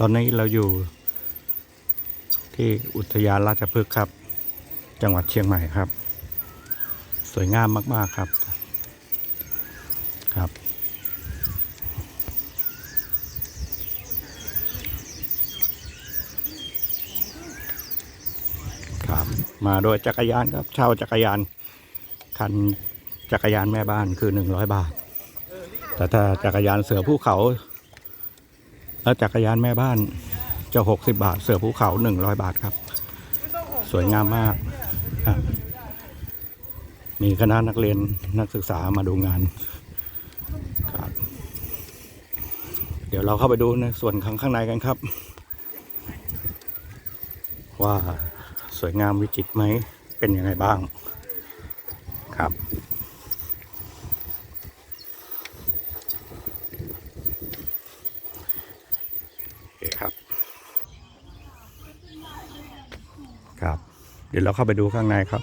ตอนนี้เราอยู่ที่อุทยานราชพฤกษ์ครับ จังหวัดเชียงใหม่ครับ สวยงามมากๆครับครับ ครับ มาโดยจักรยานครับ เช่าจักรยานคันจักรยานแม่บ้านคือหนึ่งร้อยบาท แต่ถ้าจักรยานเสือภูเขา แล้วจักรยานแม่บ้านจะหกสิบาท เสือภูเขาหนึ่งร้อยบาทครับ สวยงามมาก มีคณะนักเรียนนักศึกษามาดูงานครับเดี๋ยวเราเข้าไปดูในส่วนข้างข้างในกันครับ ว่าสวยงามวิจิตรไหมเป็นยังไงบ้างครับ โอเครับ ครับ เดี๋ยวเราเข้าไปดูข้างในครับ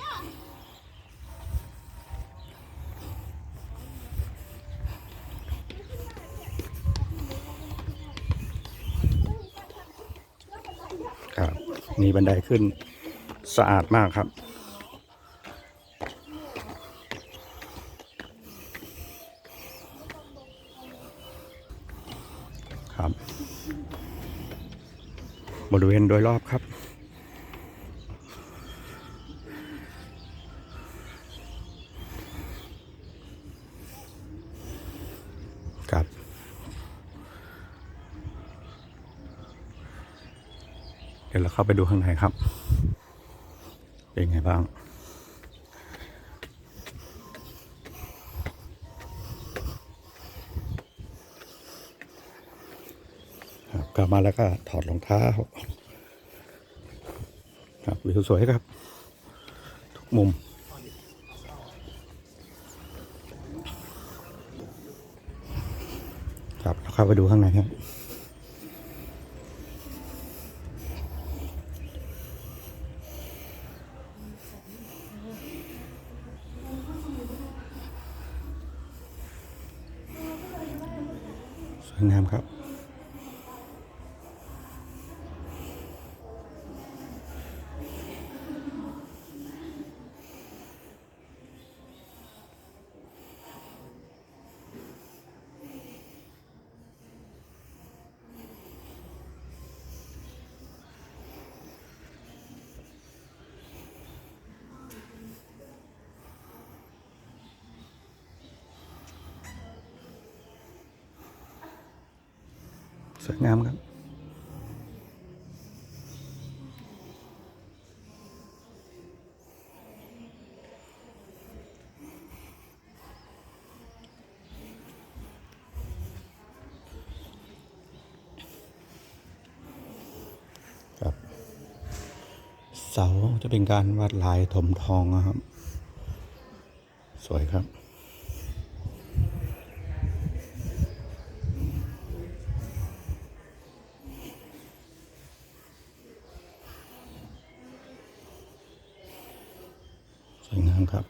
ครับ มีบันไดขึ้นสะอาดมากครับครับ บริเวณโดยรอบครับ ครับเดี๋ยวเราเข้าไปดูข้างในครับ เป็นไงบ้าง ครับ กลับมาแล้วก็ถอดรองเท้าครับวิวสวยครับ ทุกมุม ครับเราเข้าไปดูข้างในครับสวยงามครับ สวยงามครับ ครับเสาจะเป็นการวาดลายถมทองนะครับ สวยครับ สวยงามครับ